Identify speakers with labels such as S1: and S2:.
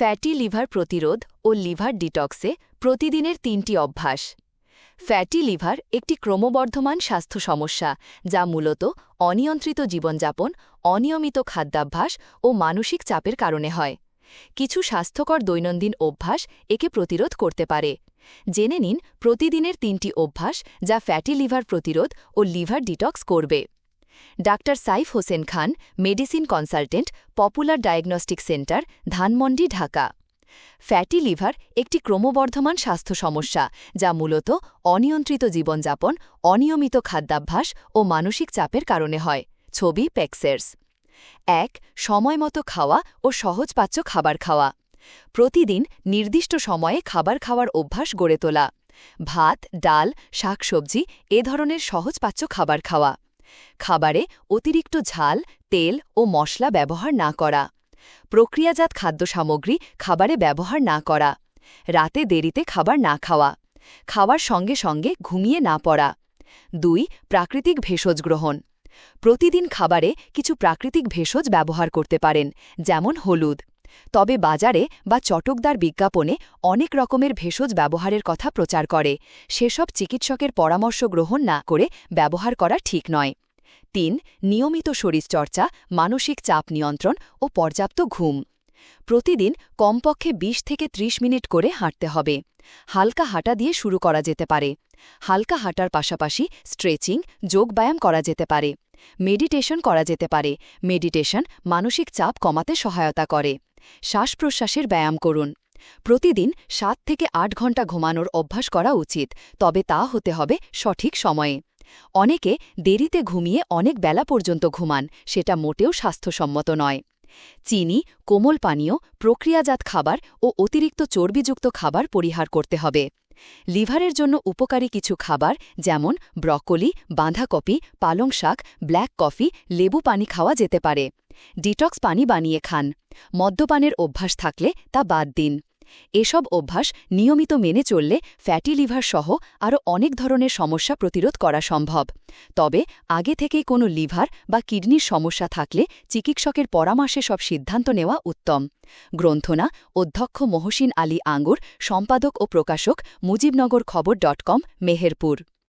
S1: Fatty liver প্রতিরোধ ও liver ডিটক্সে প্রতিদিনের তিনটি অভ্যাস। ফ্যাটি লিভার একটি ক্রমবর্ধমান স্বাস্থ্য সমস্যা, যা মূলত অনিয়ন্ত্রিত জীবনযাপন, অনিয়মিত খাদ্যাভ্যাস ও মানসিক চাপের কারণে হয়। কিছু স্বাস্থ্যকর দৈনন্দিন অভ্যাস একে প্রতিরোধ করতে পারে। জেনে নিন প্রতিদিনের তিনটি অভ্যাস যা ফ্যাটি লিভার প্রতিরোধ ও লিভার ডিটক্স করবে। Doctor Saif Hossain Khan, medicine consultant, popular diagnostic centre, Dhanmondi, Dhaka. Fatty liver একটি ক্রমবর্ধমান স্বাস্থ্য সমস্যা, যা মূলত অনিয়ন্ত্রিত জীবনযাপন, অনিয়মিত খাদ্যাভ্যাস ও মানসিক চাপের কারণে হয়, ছবি পেক্সের্স এক, সময়মতো খাওয়া ও সহজপাচ্য খাবার খাওয়া। প্রতিদিন নির্দিষ্ট সময়ে খাবার খাওয়ার অভ্যাস গড়ে তোলা। ভাত, ডাল, শাকসবজি এ ধরনের সহজপাচ্য খাবার খাওয়া। খাবারে অতিরিক্ত ঝাল, তেল ও মশলা ব্যবহার না করা। প্রক্রিয়াজাত খাদ্য সামগ্রী খাবারে ব্যবহার না করা। রাতে দেরিতে খাবার না খাওয়া। খাওয়ার সঙ্গে সঙ্গে ঘুমিয়ে না পড়া। দুই, প্রাকৃতিক ভেষজ গ্রহণ। প্রতিদিন খাবারে কিছু প্রাকৃতিক ভেষজ ব্যবহার করতে পারেন, যেমন হলুদ। তবে বাজারে বা চটকদার বিজ্ঞাপনে অনেক রকমের ভেষজ ব্যবহারের কথা প্রচার করে। সেসব চিকিৎসকের পরামর্শ গ্রহণ না করে ব্যবহার করা ঠিক নয়। তিন, নিয়মিত শরীরচর্চা, মানসিক চাপ নিয়ন্ত্রণ ও পর্যাপ্ত ঘুম। প্রতিদিন কমপক্ষে ২০ থেকে ৩০ মিনিট করে হাঁটতে হবে। হালকা হাঁটা দিয়ে শুরু করা যেতে পারে। হালকা হাঁটার পাশাপাশি স্ট্রেচিং যোগব্যায়াম করা যেতে পারে। মেডিটেশন করা যেতে পারে। মেডিটেশন মানসিক চাপ কমাতে সহায়তা করে। শ্বাস প্রশ্বাসের ব্যায়াম করুন। প্রতিদিন সাত থেকে আট ঘণ্টা ঘুমানোর অভ্যাস করা উচিত, তবে তা হতে হবে সঠিক সময়ে। অনেকে দেরিতে ঘুমিয়ে অনেক বেলা পর্যন্ত ঘুমান, সেটা মোটেও স্বাস্থ্যসম্মত নয়। চিনি, কোমল পানীয়, প্রক্রিয়াজাত খাবার ও অতিরিক্ত চর্বিযুক্ত খাবার পরিহার করতে হবে। লিভারের জন্য উপকারী কিছু খাবার যেমন ব্রকলি, বাঁধাকপি, পালং শাক, ব্ল্যাক কফি, লেবু পানি খাওয়া যেতে পারে। ডিটক্স পানি বানিয়ে খান। মদ্যপানের অভ্যাস থাকলে তা বাদ দিন। এসব অভ্যাস নিয়মিত মেনে চললে ফ্যাটি লিভার সহ আরও অনেক ধরনের সমস্যা প্রতিরোধ করা সম্ভব। তবে আগে থেকেই কোনো লিভার বা কিডনির সমস্যা থাকলে চিকিৎসকের পরামর্শে সব সিদ্ধান্ত নেওয়া উত্তম। গ্রন্থনা, অধ্যক্ষ মহসিন আলী আঙ্গুর, সম্পাদক ও প্রকাশক মুজিবনগর খবর ডট কম, মেহেরপুর।